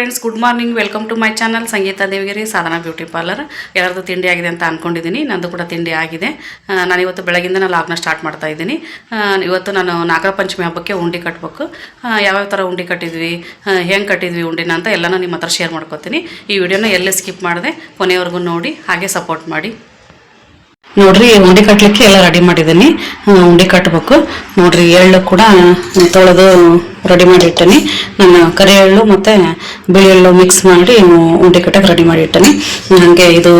Friends good morning welcome to my channel Sangeeta Devagiri Sadhana beauty parlour ಎಲ್ಲರದ್ದು ತಿಂಡಿ ಆಗಿದೆ ಅಂತ ಅಂದ್ಕೊಂಡಿದ್ದೀನಿ ನಂದು ಕೂಡ ತಿಂಡಿ ಆಗಿದೆ. ನಾನು ಇವತ್ತು ಬೆಳಗಿಂದ ನಾನು ಲಾಗ್ನ ಸ್ಟಾರ್ಟ್ ಮಾಡ್ತಾ ಇದ್ದೀನಿ. ಇವತ್ತು ನಾನು ನಾಗರ ಪಂಚಮಿ ಹಬ್ಬಕ್ಕೆ ಉಂಡಿ ಕಟ್ಟಬೇಕು ಯಾವ್ಯಾವ ಥರ ಉಂಡಿ ಕಟ್ಟಿದ್ವಿ ಹೆಂಗೆ ಕಟ್ಟಿದ್ವಿ ಉಂಡಿನ ಅಂತ ಎಲ್ಲನೂ ನಿಮ್ಮ ಹತ್ರ ಶೇರ್ ಮಾಡ್ಕೊತೀನಿ. ಈ ವಿಡಿಯೋನ ಎಲ್ಲೇ ಸ್ಕಿಪ್ ಮಾಡಿದೆ ಕೊನೆಯವರೆಗೂ ನೋಡಿ, ಹಾಗೆ ಸಪೋರ್ಟ್ ಮಾಡಿ. ನೋಡ್ರಿ, ಉಂಡೆ ಕಟ್ಟಲಿಕ್ಕೆ ಎಲ್ಲ ರೆಡಿ ಮಾಡಿದ್ದೀನಿ. ಉಂಡೆ ಕಟ್ಟಬೇಕು ನೋಡ್ರಿ, ಎಳ್ಳು ಕೂಡ ತೊಳೆದು ರೆಡಿ ಮಾಡಿ ಇಟ್ಟನಿ ನಾನು ಕರಿ ಎಳ್ಳು ಮತ್ತು ಬಿಳಿ ಎಳ್ಳು ಮಿಕ್ಸ್ ಮಾಡಿ ಉಂಡೆ ಕಟ್ಟಕ್ಕೆ ರೆಡಿ ಮಾಡಿ ಇಟ್ಟನಿ ಹಾಗೆ ಇದು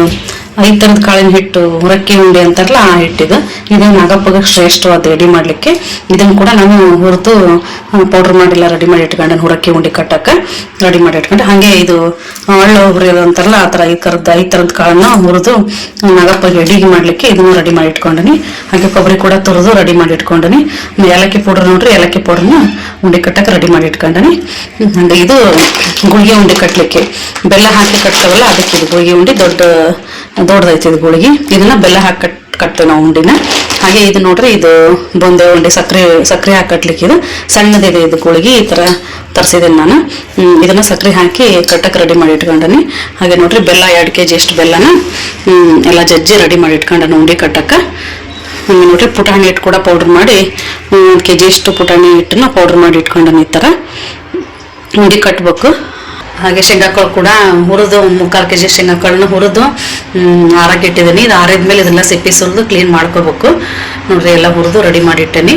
ಐದು ಥರದ ಕಾಳಿನ ಹಿಟ್ಟು ಹುರಕ್ಕಿ ಉಂಡೆ ಅಂತಾರಲ್ಲ ಆ ಹಿಟ್ಟಿದು. ಇದು ನಾಗಪ್ಪಗೆ ಶ್ರೇಷ್ಠವಾದ ರೆಡಿ ಮಾಡಲಿಕ್ಕೆ. ಇದನ್ನು ಕೂಡ ನಾನು ಹುರಿದು ಪೌಡ್ರ್ ಮಾಡಿಲ್ಲ ರೆಡಿ ಮಾಡಿ ಇಟ್ಕೊಂಡೆ ಹುರಕ್ಕಿ ಉಂಡೆ ಕಟ್ಟಕ್ಕೆ ರೆಡಿ ಮಾಡಿ ಇಟ್ಕೊಂಡೆ. ಹಾಗೆ ಇದು ಹಳ್ಳು ಹುರಿಯೋದು ಅಂತಾರಲ್ಲ, ಆ ಥರ ಐದು ಥರದ ಐದು ಥರದ ಕಾಳನ್ನು ಹುರಿದು ನಾಗಪ್ಪಗೆ ಅಡಿಗೆ ಮಾಡಲಿಕ್ಕೆ ಇದನ್ನು ರೆಡಿ ಮಾಡಿ ಇಟ್ಕೊಂಡಿನಿ. ಹಾಗೆ ಕೊಬ್ಬರಿ ಕೂಡ ತುರಿದು ರೆಡಿ ಮಾಡಿ ಇಟ್ಕೊಂಡಿನಿ. ಏಲಕ್ಕಿ ಪೌಡರ್ ನೋಡ್ರಿ, ಏಲಕ್ಕಿ ಪೌಡ್ರನ್ನ ಉಂಡೆ ಕಟ್ಟಕ್ಕೆ ರೆಡಿ ಮಾಡಿ ಇಟ್ಕೊಂಡಿನಿ. ಹಾಗೆ ಇದು ಗುಳಿಗೆ ಉಂಡೆ ಕಟ್ಟಲಿಕ್ಕೆ ಬೆಲ್ಲ ಹಾಕಿ ಕಟ್ತಾವಲ್ಲ ಅದಕ್ಕೆ ಇದು ಗುಳಿಗೆ ಉಂಡೆ ದೊಡ್ಡ ದೊಡ್ಡದೈತಿ ಇದು ಗುಳಿಗೆ. ಇದನ್ನ ಬೆಲ್ಲ ಹಾಕಿ ಕಟ್, ಕಟ್ತೇವೆ ನಾವು ಉಂಡಿನ. ಹಾಗೆ ಇದು ನೋಡ್ರಿ, ಇದು ಬೊಂದೆ ಉಂಡೆ ಸಕ್ಕರೆ ಸಕ್ಕರೆ ಹಾಕಿ ಕಟ್ಲಿಕ್ಕೆ ಇದು ಸಣ್ಣದಿದೆ ಇದು ಗುಳಿಗೆ, ಈ ಥರ ತರಿಸಿದ್ದೀನಿ ನಾನು. ಇದನ್ನ ಸಕ್ಕರೆ ಹಾಕಿ ಕಟ್ಟಕ್ಕೆ ರೆಡಿ ಮಾಡಿ ಇಟ್ಕೊಂಡನಿ. ಹಾಗೆ ನೋಡ್ರಿ, ಬೆಲ್ಲ ಎರಡು ಕೆ ಜಿ ಅಷ್ಟು ಬೆಲ್ಲನ ಎಲ್ಲ ಜಜ್ಜಿ ರೆಡಿ ಮಾಡಿ ಇಟ್ಕೊಂಡನ ಉಂಡೆ ಕಟ್ಟಕ್ಕೆ. ಹಂಗೆ ನೋಡ್ರಿ, ಪುಟಾಣಿ ಹಿಟ್ಟು ಕೂಡ ಪೌಡ್ರ್ ಮಾಡಿ ಒಂದು ಕೆ ಜಿ ಇಷ್ಟು ಪುಟಾಣಿ ಹಿಟ್ಟನ್ನ ಪೌಡ್ರ್ ಮಾಡಿ ಇಟ್ಕೊಂಡನಿ ಈ ಥರ ಉಂಡೆ ಕಟ್ಟಬೇಕು ಹಾಗೆ ಶೇಂಗಾಕಾಳು ಕೂಡ ಹುರಿದು, ಮುಕ್ಕಾಲು ಕೆ ಜಿ ಶೇಂಗಾಕಾಳನ್ನ ಹುರಿದು ಆರಕ್ಕೆ ಇಟ್ಟಿದ್ದೀನಿ. ಇದು ಆರಿದ್ಮೇಲೆ ಇದೆಲ್ಲ ಸಿಪ್ಪಿ ಸುರಿದು ಕ್ಲೀನ್ ಮಾಡ್ಕೋಬೇಕು. ನೋಡ್ರಿ, ಎಲ್ಲ ಹುರಿದು ರೆಡಿ ಮಾಡಿಟ್ಟೇನಿ.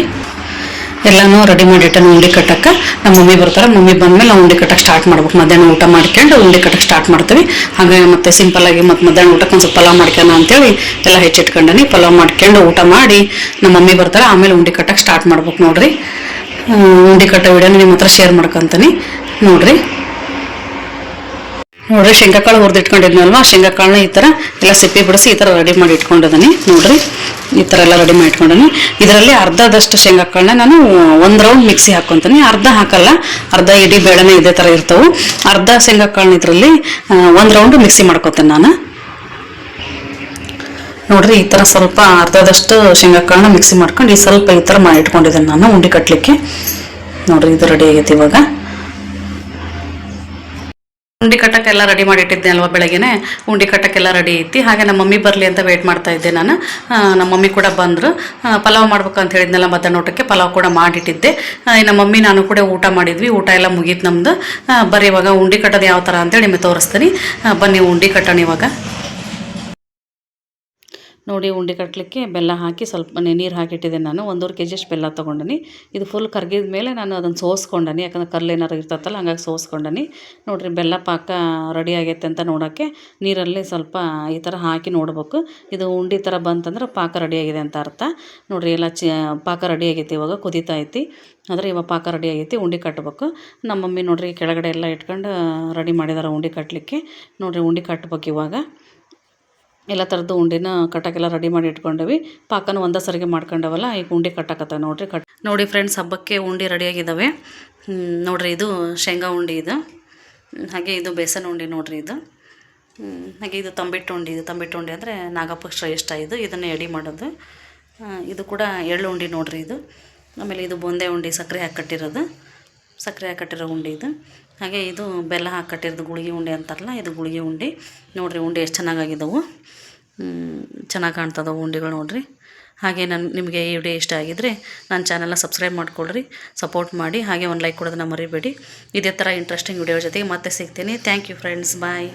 ಎಲ್ಲನೂ ರೆಡಿ ಮಾಡಿಟ್ಟೆ ಉಂಡಿ ಕಟ್ಟಕ್ಕೆ. ನಮ್ಮ ಮಮ್ಮಿ ಬರ್ತಾರೆ, ಮಮ್ಮಿ ಬಂದ್ಮೇಲೆ ನಾವು ಉಂಡಿ ಕಟ್ಟಕ್ಕೆ ಸ್ಟಾರ್ಟ್ ಮಾಡ್ಬೇಕು. ಮಧ್ಯಾಹ್ನ ಊಟ ಮಾಡ್ಕೊಂಡು ಉಂಡಿ ಕಟ್ಟಕ್ಕೆ ಸ್ಟಾರ್ಟ್ ಮಾಡ್ತೀವಿ. ಹಾಗೆ ಮತ್ತೆ ಸಿಂಪಲ್ ಆಗಿ ಮತ್ತೆ ಮಧ್ಯಾಹ್ನ ಊಟಕ್ಕೆ ಒಂದು ಸ್ವಲ್ಪ ಪಲಾವ್ ಮಾಡ್ಕೋಣ ಅಂತೇಳಿ ಎಲ್ಲ ಹೆಚ್ಚಿಟ್ಕೊಂಡನಿ. ಪಲಾವ್ ಮಾಡ್ಕೊಂಡು ಊಟ ಮಾಡಿ ನಮ್ಮ ಮಮ್ಮಿ ಬರ್ತಾರೆ, ಆಮೇಲೆ ಉಂಡಿ ಕಟ್ಟಕ್ಕೆ ಸ್ಟಾರ್ಟ್ ಮಾಡ್ಬೇಕು ನೋಡ್ರಿ. ಉಂಡೆ ಕಟ್ಟೋ ವಿಡಿಯೋನ ನಿಮ್ಮ ಹತ್ರ ಶೇರ್ ಮಾಡ್ಕೊಂತೀನಿ. ನೋಡ್ರಿ. ನೋಡ್ರಿ, ಶೇಂಗಾಕಾಳು ಹುರಿದು ಇಟ್ಕೊಂಡಿದ್ನಲ್ವಾ ಶೇಂಗಾಕಾಳನ್ನ ಈ ಥರ ಎಲ್ಲ ಸಿಪ್ಪೆ ಬಿಡಿಸಿ ಈ ಥರ ರೆಡಿ ಮಾಡಿ ಇಟ್ಕೊಂಡಿದ್ದೀನಿ ನೋಡ್ರಿ, ಈ ಥರ ಎಲ್ಲ ರೆಡಿ ಮಾಡಿ ಇಟ್ಕೊಂಡಿನಿ ಇದರಲ್ಲಿ ಅರ್ಧದಷ್ಟು ಶೇಂಗಾಕಾಳನ್ನ ನಾನು ಒಂದು ರೌಂಡ್ ಮಿಕ್ಸಿ ಹಾಕ್ಕೊತೀನಿ ಅರ್ಧ ಹಾಕಲ್ಲ, ಅರ್ಧ ಇಡೀ ಬೇಳೆನೇ ಇದೇ ಥರ ಇರ್ತವೆ. ಅರ್ಧ ಶೇಂಗಾಕಾಳನ್ನ ಇದರಲ್ಲಿ ಒಂದು ರೌಂಡ್ ಮಿಕ್ಸಿ ಮಾಡ್ಕೊತೇನೆ ನಾನು. ನೋಡ್ರಿ, ಈ ಥರ ಸ್ವಲ್ಪ ಅರ್ಧದಷ್ಟು ಶೇಂಗಾಕಾಳನ್ನ ಮಿಕ್ಸಿ ಮಾಡ್ಕೊಂಡು ಈ ಸ್ವಲ್ಪ ಈ ಥರ ಮಾಡಿ ಇಟ್ಕೊಂಡಿದ್ದೇನೆ ನಾನು ಉಂಡೆ ಕಟ್ಟಲಿಕ್ಕೆ ನೋಡ್ರಿ, ಇದು ರೆಡಿ ಆಗೈತೆ ಇವಾಗ. ಉಂಡಿ ಕಟ್ಟಕ್ಕೆಲ್ಲ ರೆಡಿ ಮಾಡಿಟ್ಟಿದ್ದೆ ಅಲ್ವಾ ಬೆಳಗ್ಗೆನೆ? ಉಂಡಿ ಕಟ್ಟಕ್ಕೆಲ್ಲ ರೆಡಿ ಐತಿ ಹಾಗೆ ನಮ್ಮ ಮಮ್ಮಿ ಬರಲಿ ಅಂತ ವೇಟ್ ಮಾಡ್ತಾ ಇದ್ದೆ ನಾನು. ನಮ್ಮ ಮಮ್ಮಿ ಕೂಡ ಬಂದರು. ಪಲಾವ್ ಮಾಡ್ಬೇಕು ಅಂತ ಹೇಳಿದ್ನಲ್ಲ ಮಧ್ಯಾಹ್ನ ಊಟಕ್ಕೆ, ಪಲಾವ್ ಕೂಡ ಮಾಡಿಟ್ಟಿದ್ದೆ. ನಮ್ಮ ಮಮ್ಮಿ, ನಾನು ಕೂಡ ಊಟ ಮಾಡಿದ್ವಿ. ಊಟ ಎಲ್ಲ ಮುಗೀತು ನಮ್ಮದು ಬರೀ ಇವಾಗ ಉಂಡಿ ಕಟ್ಟೋದು ಯಾವ ಥರ ಅಂತೇಳಿ ನಿಮಗೆ ತೋರಿಸ್ತೀನಿ. ಬನ್ನಿ ಉಂಡಿ ಕಟ್ಟೋಣ ಇವಾಗ. ನೋಡಿ ಉಂಡೆ ಕಟ್ಟಲಿಕ್ಕೆ ಬೆಲ್ಲ ಹಾಕಿ ಸ್ವಲ್ಪ ನೀರು ಹಾಕಿಟ್ಟಿದೆ ನಾನು. ಒಂದೂವರೆ ಕೆ ಜಿಯಷ್ಟು ಬೆಲ್ಲ ತೊಗೊಂಡನಿ. ಇದು ಫುಲ್ ಕರ್ಗಿದ ಮೇಲೆ ನಾನು ಅದನ್ನು ಸೋಸ್ಕೊಂಡನಿ. ಯಾಕಂದ್ರೆ ಕಲ್ಲು ಏನಾರು ಇರ್ತತ್ತಲ್ಲ, ಹಂಗಾಗಿ ಸೋಸ್ಕೊಂಡನಿ. ನೋಡಿರಿ, ಬೆಲ್ಲ ಪಾಕ ರೆಡಿ ಆಗೈತೆ ಅಂತ ನೋಡೋಕ್ಕೆ ನೀರಲ್ಲಿ ಸ್ವಲ್ಪ ಈ ಥರ ಹಾಕಿ ನೋಡ್ಬೇಕು. ಇದು ಉಂಡೆ ಥರ ಬಂತಂದ್ರೆ ಪಾಕ ರೆಡಿ ಆಗಿದೆ ಅಂತ ಅರ್ಥ. ನೋಡಿರಿ, ಎಲ್ಲ ಚ, ಪಾಕ ರೆಡಿ ಆಗೈತಿ ಇವಾಗ, ಕುದೀತಾ ಐತಿ. ಆದರೆ ಇವಾಗ ಪಾಕ ರೆಡಿ ಆಗೈತಿ, ಉಂಡೆ ಕಟ್ಟಬೇಕು ನಮ್ಮ ಮಮ್ಮಿ ನೋಡಿರಿ, ಕೆಳಗಡೆ ಎಲ್ಲ ಇಟ್ಕೊಂಡು ರೆಡಿ ಮಾಡಿದಾರೆ ಉಂಡೆ ಕಟ್ಟಲಿಕ್ಕೆ ನೋಡಿರಿ, ಉಂಡೆ ಕಟ್ಬೇಕು ಇವಾಗ. ಎಲ್ಲ ಥರದ್ದು ಉಂಡೆನ ಕಟ್ಟಕ್ಕೆಲ್ಲ ರೆಡಿ ಮಾಡಿ ಇಟ್ಕೊಂಡೇವಿ. ಪಾಕನ ಒಂದೇ ಸರಿಗೆ ಮಾಡ್ಕೊಂಡವಲ್ಲ, ಈಗ ಉಂಡೆ ಕಟ್ಟಕತ್ತ ನೋಡಿರಿ, ಕಟ್ ನೋಡಿ ಫ್ರೆಂಡ್ಸ್ ಹಬ್ಬಕ್ಕೆ ಉಂಡೆ ರೆಡಿಯಾಗಿದ್ದಾವೆ ನೋಡಿರಿ ಇದು ಶೇಂಗಾ ಉಂಡೆ ಇದು. ಹಾಗೆ ಇದು ಬೇಸನ್ ಉಂಡೆ ನೋಡಿರಿ ಇದು. ಹಾಗೆ ಇದು ತಂಬಿಟ್ಟು ಉಂಡೆ ಇದು. ತಂಬಿಟ್ಟು ಉಂಡೆ ಅಂದರೆ ನಾಗಪ್ಪ ಶ್ರೇಷ್ಠ ಇದು. ಇದನ್ನು ಎಡಿ ಮಾಡೋದು. ಇದು ಕೂಡ ಎಳ್ಳು ಉಂಡೆ ನೋಡಿರಿ ಇದು. ಆಮೇಲೆ ಇದು ಬೂಂದೆ ಉಂಡೆ, ಸಕ್ಕರೆ ಹಾಕಿ ಕಟ್ಟಿರೋದು. ಸಕ್ಕರೆ ಹಾಕಿ ಕಟ್ಟಿರೋ ಉಂಡೆ ಇದು. ಹಾಗೆ ಇದು ಬೆಲ್ಲ ಹಾಕಿ ಕಟ್ಟಿರೋದು ಗುಳಿಗೆ ಉಂಡೆ ಅಂತಾರಲ್ಲ, ಇದು ಗುಳಿಗೆ ಉಂಡೆ. ನೋಡಿರಿ ಉಂಡೆ ಎಷ್ಟು ಚೆನ್ನಾಗಾಗಿದ್ದವು ಚೆನ್ನಾಗಿ ಕಾಣ್ತದವು ಉಂಡೆಗಳು ನೋಡಿರಿ. ಹಾಗೆ ನಾನು, ನಿಮಗೆ ಈ ವಿಡಿಯೋ ಇಷ್ಟ ಆಗಿದ್ದರೆ ನನ್ನ ಚಾನಲ್ನ ಸಬ್ಸ್ಕ್ರೈಬ್ ಮಾಡ್ಕೊಳ್ರಿ ಸಪೋರ್ಟ್ ಮಾಡಿ, ಹಾಗೆ ಒಂದು ಲೈಕ್ ಕೊಡೋದನ್ನ ಮರಿಬೇಡಿ. ಇದೇ ಥರ ಇಂಟ್ರೆಸ್ಟಿಂಗ್ ವಿಡಿಯೋ ಜೊತೆಗೆ ಮತ್ತೆ ಸಿಗ್ತೀನಿ. Thank you friends bye